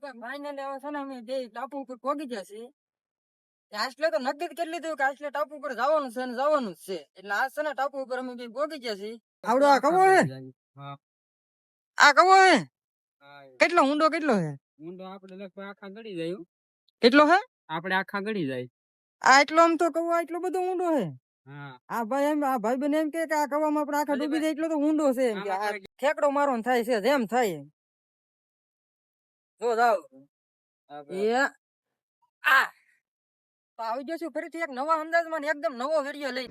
Final લેવા છે ને અમે બે ટાપુ ઉપર પોગી ગયા છીએ. આટલે તો નક્કી કરી લીધું કે આટલે ટાપુ ઉપર જવાનું છે અને જવાનું જ છે. એટલે આ છે ને ટાપુ ઉપર અમે બે પોગી ગયા છીએ. આવડો આ કવો હે. આ કવો હે? કેટલો ઊંડો કેટલો હે? ઊંડો આપણે લગભગ આખા ગળી જાય કેટલો હે? આપણે આખા ગળી જાય. આ એટલો આમ તો કવો એટલો બધો ઊંડો હે? આ ભાઈ એમ આ ભાઈ બને એમ કે આ કવામાં આપણે આખા ડૂબી જાય એટલો તો ઊંડો છે એમ કે આપણે- ઠેકડો મારવાનો થાય છે જેમ થાય. જો જાવ એ આ તો આવી જશું ફરીથી એક નવા અંદાજમાં એકદમ નવો વીડિયો લઈ.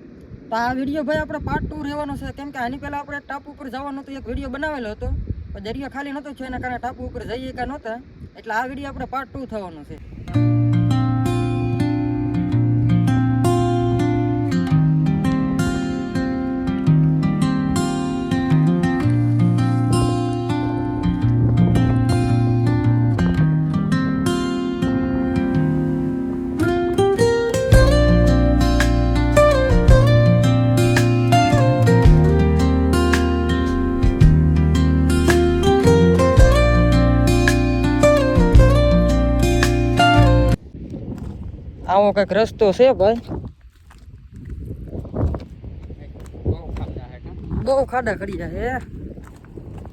તો આ વીડિયો ભાઈ આપણે પાર્ટ ટુ રહેવાનો છે. કેમ કે આની પહેલા આપણે ટાપુ ઉપર જવાનો હતો એક વીડિયો બનાવેલો હતો. પણ દરિયો ખાલી નતો થયો એના કારણે ટાપુ ઉપર જઈએ કે નહોતા. એટલે આ વીડિયો આપણે પાર્ટ ટુ થવાનો છે. આવો કંઈક રસ્તો છે ભાઈ. બહુ ખાડા ખડી જાય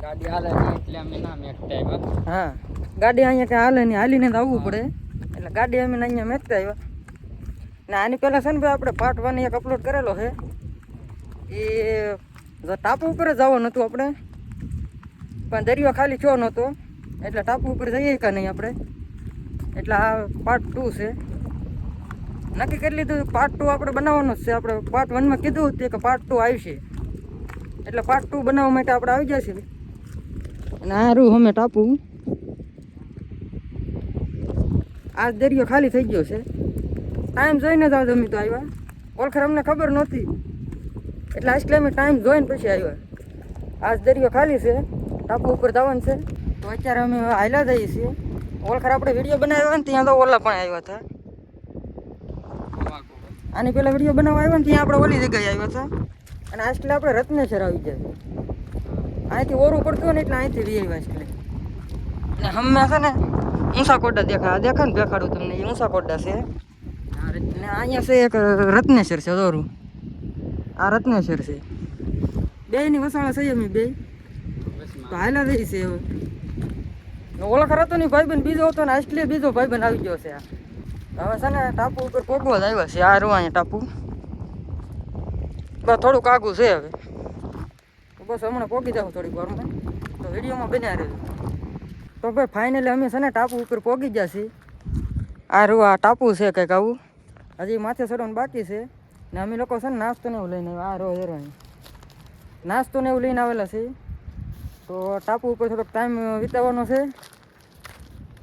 ગાડી હાલે એટલે અમે ના મેકતા આવ્યા. હા. ગાડી અહીંયા કઈ હાલે નહીં હાલીને જ આવવું પડે. એટલે ગાડી અમે અહીંયા મેકતા આવ્યા ને આની પહેલાં છે ને ભાઈ આપણે પાર્ટ વન એક અપલોડ કરેલો છે. એ ટાપુ ઉપર જવાનું હતું આપણે. પણ દરિયો ખાલી થયો નહોતો. એટલે ટાપુ ઉપર જઈએ કે નહીં આપણે. એટલે આ પાર્ટ ટુ છે. નક્કી કરી લીધું પાર્ટ ટુ આપણે બનાવવાનો છે. આપણે પાર્ટ વનમાં કીધું હતું કે પાર્ટ ટુ આવશે. એટલે પાર્ટ ટુ બનાવવા માટે આપણે આવી જશે અને આ અમે ટાપુ. આ દરિયો ખાલી થઈ ગયો છે. ટાઈમ જોઈને જ આવ અમે તો આવ્યા. ઓળખર અમને ખબર નહોતી. એટલે આજ અમે ટાઈમ જોઈને પછી આવ્યા. આજ દરિયો ખાલી છે. ટાપુ ઉપર જવાનું છે. તો અત્યારે અમે હાલ્યા જઈએ છીએ. ઓળખર આપણે વીડિયો બનાવ્યા ને ત્યાં તો ઓલા પણ આવ્યા હતા. આની પેલા વીડિયો બનાવવા આવ્યો ને ત્યાં આપણે ઓલી જગ્યાએ આવ્યા હતા. અને આજકાલ આપણે રત્નેશ્વર આવી જાય અહીંથી ઓરું પડતું ને એટલે અહીંથી વી આવ્યા આજકાલ અને હમે છે ને ઊંસા કોડા દેખા દેખા ને દેખાડું તમને, એ ઊંસા કોડા છે. આ અને અહીંયા છે એક રત્નેશ્વર છે દોરું આ રત્નેશ્વર છે. બે ની વસાળા છે અમે બે. તો હાલા રહી છે હવે ઓળખ હતો બન ભાઈબંધ બીજો હતો ને આજકાલ બીજો ભાઈબંધ આવી ગયો છે આ. હવે છે ટાપુ ઉપર કોકવા જ આવ્યા છે, આ રૂ અહીંયા ટાપુ. બસ થોડુંક આગું છે હવે. બસ હમણાં પોગી જાવ થોડીક વારમાં તો વિડીયોમાં બન્યા રહેજો. તો ભાઈ ફાઇનલી અમે છે ને ટાપુ ઉપર પોગી ગયા છીએ. આ રૂ આ ટાપુ છે કંઈક આવું. હજી માથે ચડવાનું બાકી છે. ને અમે લોકો છે ને નાસ્તો ને એવું લઈને આવ્યા. આ રો હેરો નાસ્તો ને એવું લઈને આવેલા છે તો ટાપુ ઉપર થોડોક ટાઈમ વિતાવવાનો છે.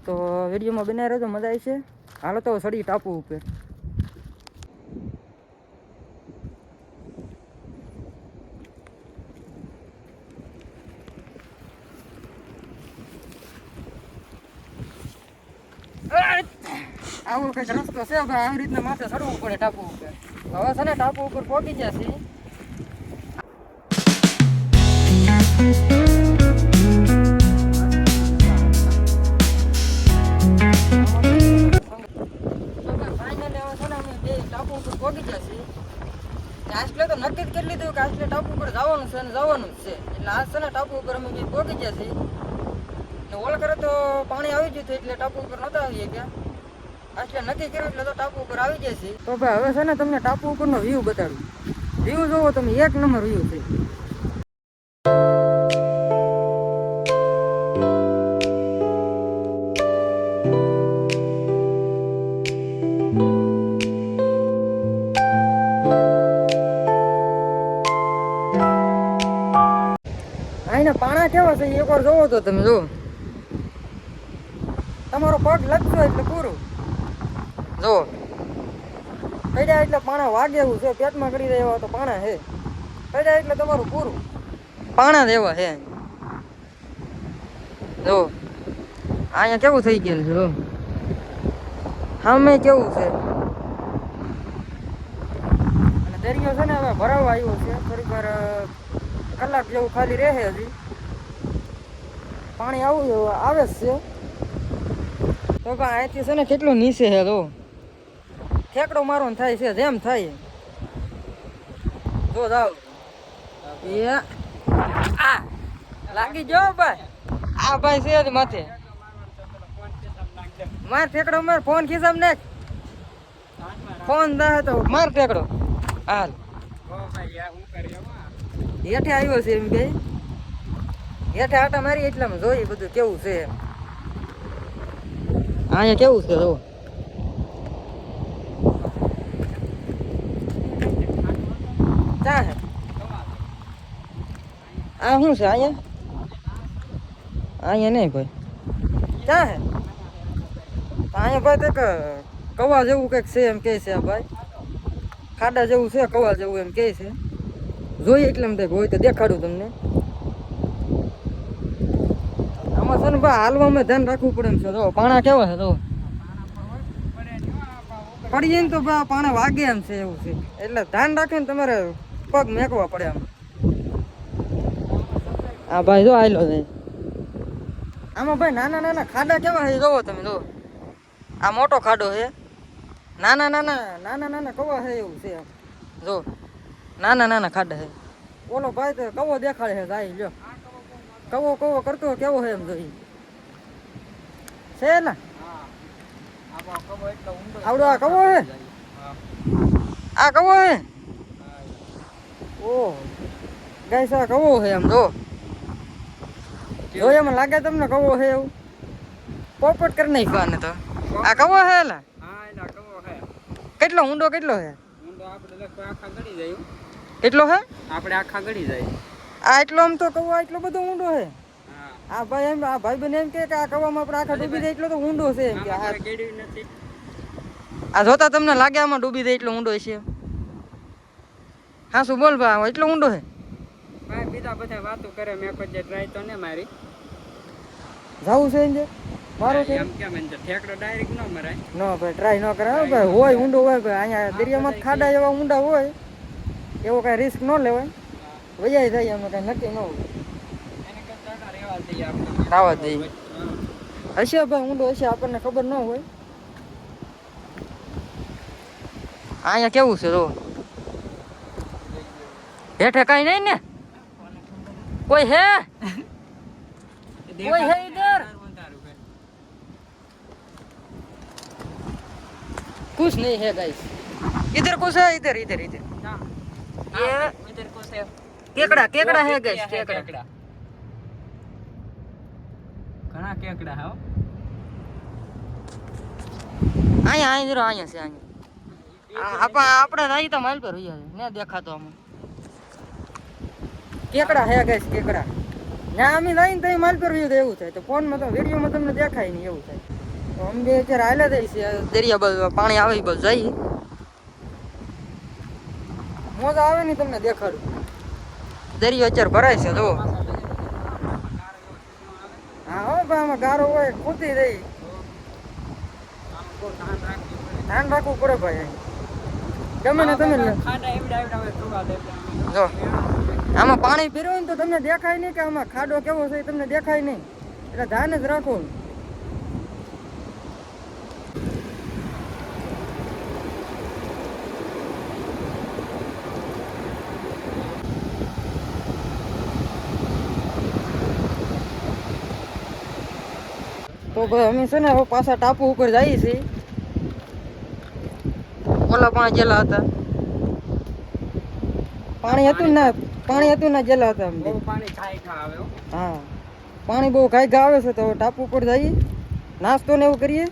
તો વિડીયોમાં બનાવી રહેજો, મજા આવી છે. હાલો તો સડી ટાપુ ઉપર. આવો કંઈક રસ્તો છે, હવે આવી રીતના માથે ચડવું પડે ટાપુ ઉપર. હવે છે ને ટાપુ ઉપર પહોંચી ગયા આટલે ટાપુ ઉપર જવાનું છે અને જવાનું જ છે. એટલે આ છે ને ટાપુ ઉપર અમે બી પહોંચી ગયા છીએ. ને ઓળખરે તો પાણી આવી ગયું હતું, એટલે ટાપુ ઉપર નહોતા આવીએ ગયા આટલે નક્કી કર્યું એટલે તો ટાપુ ઉપર આવી ગયા છીએ. તો ભાઈ, હવે છે ને તમને ટાપુ ઉપરનો વ્યૂ બતાડું. વ્યૂ જોવો તમે, એક નંબર વ્યૂ છે. અહીંના પાણા કેવા છે એક વાર જોવો તો તમે, જો. તમારો પગ લગતો એટલે પૂરું. જો. પડ્યા એટલે પાણા વાગે એવું છે, પેટમાં કરી રહ્યા તો પાણા હે. પડ્યા એટલે તમારું પૂરું. પાણા દેવા હે જો. અહીંયા કેવું થઈ ગયેલું છે, જો. સામે કેવું છે? અને દરિયો છે ને હવે ભરાવા આવ્યો છે, થોડીક વાર કલાક જેવું ખાલી રહે હજી. પાણી આવું આવે જ છે. તો પણ અહીંથી છે ને કેટલું નીચે છે તો ઠેકડો મારો થાય છે, જેમ થાય. જો જાવ એ, આ. લાગી જો ભાઈ. આ ભાઈ છે જ માથે. માર ઠેકડો માર ફોન ખિસ્સામાં નાખ. ફોન દે તો માર ઠેકડો હાલ. હેઠે આવ્યો છે એમ કે? હેઠે આટા મારી એટલામાં જોઈ બધું કેવું છે એમ. અહીંયા કેવું છે જો ચા હે? આ શું છે, અહીંયા? અહીંયા નહીં ભાઈ. ચા હે? અહીંયા ભાઈ તો કવા જેવું કંઈક છે એમ કહે છે આ ભાઈ. ખાડા જેવું છે, કવા જેવું એમ કહે છે. જોઈએ એટલે એમ થાય હોય તો દેખાડું તમને. આમાં છે ને ભાઈ હાલવામાં ધ્યાન રાખવું પડે એમ છે. જો પાણા કેવા છે જો. પડીએ ને તો ભાઈ પાણા વાગે એમ છે એવું છે. એટલે ધ્યાન રાખીને તમારે પગ મેકવા પડે આમ. આ ભાઈ જો આયલો છે. આમાં ભાઈ નાના નાના ખાડા કેવા છે જોવો તમે જો. આ મોટો ખાડો છે. નાના નાના નાના નાના કવા છે એવું છે જો. નાના નાના ખાડા છે. ઓલો ભાઈ તો કવો દેખાડે છે જાય લ્યો. કવો કવો કરતો કેવો છે એમ જોઈ. છે ને? આવડો આ કવો છે? આ કવો છે? ઓ ગાઈસ આ કવો છે એમ જો. જો એમ લાગે તમને કવો છે એવું? પોપટ કરી નાખવાને તો. આ કવો છે એલા કેટલો ઊંડો કેટલો છે? કેટલો હે? આપણે આખા ગળી જાય. આ એટલો આમ તો કવો એટલો બધો ઊંડો છે આ ભાઈ એમ આ ભાઈ બને એમ કે આ કવામાં આપણે આખા ડૂબી જાય એટલો તો ઊંડો છે એમ કે આ ગેડી નથી. આ જોતા તમને લાગે આમાં ડૂબી જાય એટલો ઊંડો છે હા શું બોલ ભાઈ એટલો ઊંડો છે ભાઈ બીજા બધા વાતો કરે મેં કોઈ ટ્રાય તો ને મારી. જવું છે એમ મારું છે એમ કેમ એમ ઠેકડો ડાયરેક્ટ ન મરાય. ન ભાઈ ટ્રાય ન કરાય ભાઈ હોય ઊંડો હોય ભાઈ અહીંયા દરિયામાં ખાડા એવા ઊંડા હોય. એવો કાંઈ રિસ્ક ન લેવાય વજાઈ જાય એમાં કાંઈ નક્કી ન હોય એને કરતા રહેવા દઈએ આપણે રાવા દઈએ હા. હશે ભાઈ ઊંડો હશે આપણને ખબર ન હોય અહીંયા કેવું છે જો હેઠે કાંઈ નહીં ને કોઈ હે કોઈ હે ઇધર कुछ नहीं है गाइस इधर कुछ है इधर इधर इधर ये इधर को से केकड़ा केकड़ा है गाइस केकड़ा केकड़ा ઘણા કેકડા હે હો. અહીંયા અહીંયા જરો અહીંયા છે અહીંયા આપા આપણે રહી તો માલ પર રહ્યા છે ને દેખાતો આમાં કેકડા હે ગાઈસ કેકડા ના અમે લઈને તો માલ પર રહ્યું તો એવું થાય તો ફોનમાં તો વિડીયોમાં તમને દેખાય નહીં એવું થાય તો અમે બે અત્યારે હાલે જઈએ છીએ દરિયા બાજુ પાણી આવે એ બાજુ જઈએ મોજા આવે ને તમને દેખાડું. દરિયો અત્યારે ભરાય છે જો હા, હો ભાઈ આમાં ગારો હોય ખૂતી રહી. ધ્યાન રાખવું પડે ભાઈ ગમે ને તમે જો, આમાં પાણી પીરવું ને તો તમને દેખાય નહીં કે આમાં ખાડો કેવો છે તમને દેખાય નહીં. એટલે ધ્યાન જ રાખો. તો ભાઈ અમે છે ને હવે પાછા ટાપુ ઉપર જઈએ છીએ. ઓલા પણ જેલા હતા. પાણી હતું ને પાણી હતું ને જેલા હતા આવે હા. પાણી બહુ ખાઈ આવે છે તો ટાપુ ઉપર જઈએ. નાસ્તો ને એવું કરીએ.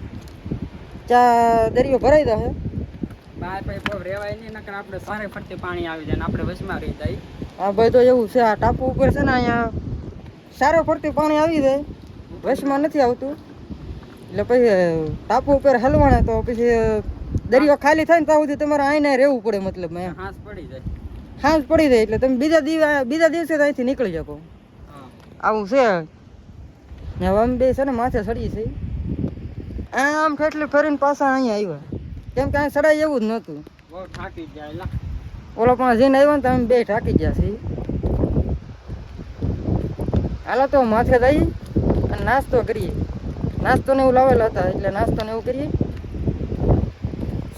ચા દરિયો ભરાઈ જશે બહાર પછી રેવાય નહીં નકર આપણે સારે ફરતી પાણી આવી જાય ને આપણે વચમાં રહી જાય. હા ભાઈ તો એવું છે આ ટાપુ ઉપર છે ને અહીંયા સારો ફરતી પાણી આવી જાય. વશમાં નથી આવતું. એટલે પછી ટાપુ ઉપર હલવાના તો પછી દરિયો ખાલી થાય ને ત્યાં સુધી તમારે આઈને રહેવું પડે મતલબ હાંસ પડી જાય. હાંસ પડી જાય એટલે તમે બીજા દિવસ બીજા દિવસે અહીંથી નીકળી શકો. આવું છે. ને અમે બે છે ને માથે સડી છે. આમ કેટલી ફરીને પાછા અહીંયા આવ્યા. કેમ કે અહીં સડાય એવું જ નહોતું. બહુ થાકી જાય ઓલો પણ જઈને આવ્યો ને તો અમે બે ઠાકી ગયા છે હાલો તો માથે જઈ અને નાસ્તો કરીએ. નાસ્તો ને એવું લાવેલા હતા એટલે નાસ્તો ને એવું કરીએ.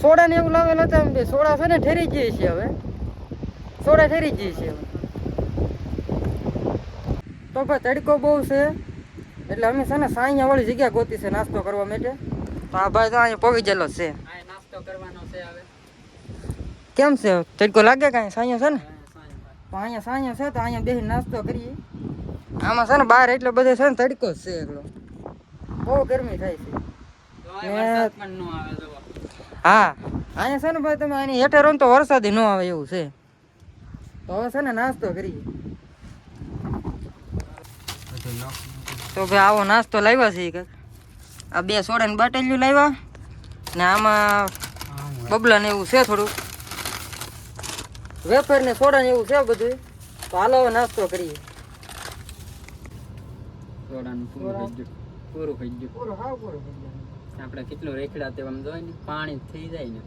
સોડા ને એવું લાવેલા હતા બે સોડા છે ને ઠેરી જઈએ છીએ હવે. સોડા ઠેરી જઈએ છીએ હવે. તો ભાઈ તડકો બહુ છે એટલે અમે છે ને સાંઈયા વાળી જગ્યા ગોતી છે નાસ્તો કરવા માટે. તો આ ભાઈ તો અહીંયા પગી ગયેલો છે. નાસ્તો કરવાનો છે હવે. કેમ છે? તડકો લાગે કાંઈ? સાંઈયા છે ને? અહીંયા સાંઈયા છે તો અહીંયા બેસી નાસ્તો કરીએ. આમાં છે ને બહાર એટલે બધો છે ને તડકો જ છે એકલો બહુ ગરમી થાય છે. હા અહીંયા છે ને ભાઈ તમે આની હેઠે રહો તો વરસાદ ન આવે એવું છે. તો હવે છે ને નાસ્તો કરીએ. તો ભાઈ આવો નાસ્તો લાવ્યા છે કંઈક આ બે સોડાની બાટલીઓ લાવ્યા ને આમાં બબલા ને એવું છે થોડું. વેફર ને સોડા ને એવું છે બધું. તો હાલો નાસ્તો કરીએ. સોડાનું પૂરું થઈ ગયું. પૂરું હા પૂરો થઈ ગયું. આપણે કેટલું રેખડા તે આમ જોઈ ને પાણી થઈ જાય ને.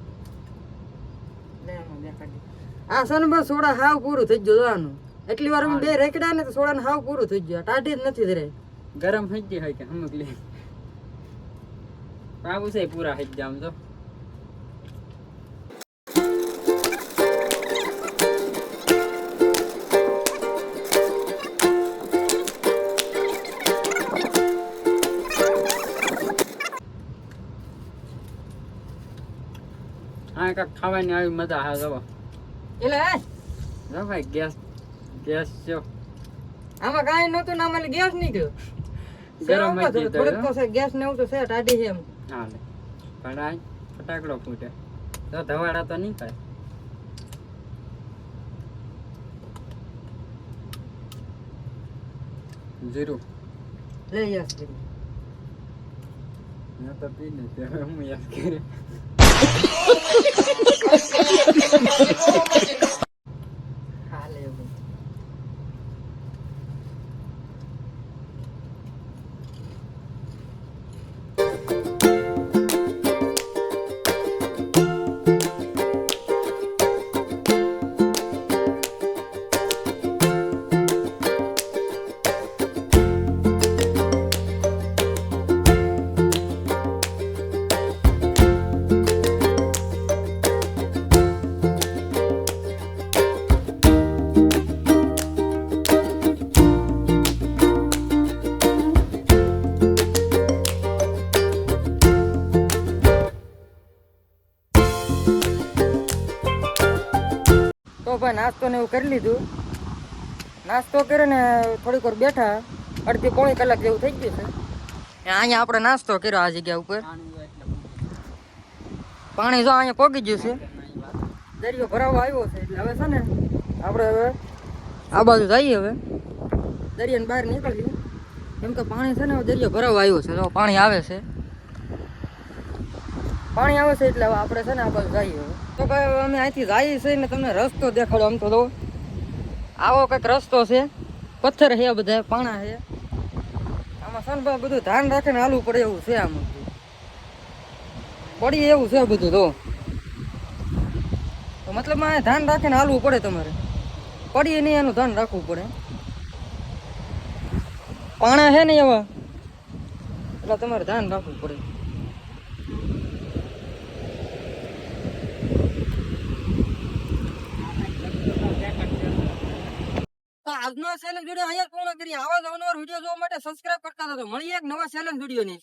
આ સનબર સોડા હાવ પૂરું થઈ ગયું જોવાનું. એટલી વાર અમે બે રેકડા ને તો સોડા હાવ પૂરું થઈ ગયું. ટાઢી જ નથી ધરે ગરમ થઈ ગઈ હોય કે અમુક લે. બાબુ છે પૂરા થઈ ગયા આમ તો હા કાંઈક ખાવાની આવી મજા હા જવા એટલે જો ભાઈ ગેસ ગેસ જો. આમાં કાંઈ નહોતું ના મને ગેસ નીકળ્યો. ગયો ગરમ થોડુંક તો ગેસ ને એવું તો છે ટાઢી છે એમ. હા પણ આ ફટાકડો ફૂટે. તો ધવાડા તો નહીં થાય જીરું. લઈ યસ કરી મેં તો પી લીધી હવે હું યસ કરે よろしくお願いします。તો ભાઈ નાસ્તો ને એવું કરી લીધું. નાસ્તો કર્યો ને થોડીક વાર બેઠા. અડધી પોણી કલાક જેવું થઈ ગયું છે. અહીંયા આપણે નાસ્તો કર્યો આ જગ્યા ઉપર. પાણી જો અહીંયા પોગી ગયું છે. દરિયો ભરાવો આવ્યો છે એટલે હવે છે ને આપણે હવે આ બાજુ જઈએ હવે. દરિયાની બહાર નીકળીએ. કેમ કે પાણી છે ને દરિયો ભરાવો આવ્યો છે. જો પાણી આવે છે. પાણી આવે છે એટલે આપણે છે ને આ બાજુ જઈએ. તો ભાઈ અમે અહીંથી જઈએ છીએ ને તમને રસ્તો દેખાડો આમ તો આવો કંઈક રસ્તો છે. પથ્થર છે બધા, પાણા છે. આમાં સનભાઈ બધું ધ્યાન રાખીને હાલવું પડે એવું છે આમ. પડી એવું છે બધું તો. મતલબમાં ધ્યાન રાખીને હાલવું પડે તમારે. પડીએ નહીં, એનું ધ્યાન રાખવું પડે. પાણા છે ને એવા. એટલે તમારે ધ્યાન રાખવું પડે તો આજનો સેલેન્જ વીડિયો અહીંયા પૂર્ણ કરી આવા જ વીડિયો જોવા માટે સબસ્ક્રાઇબ કરતા થતો મળીએ એક નવા ચેલેન્જ વિડીયોની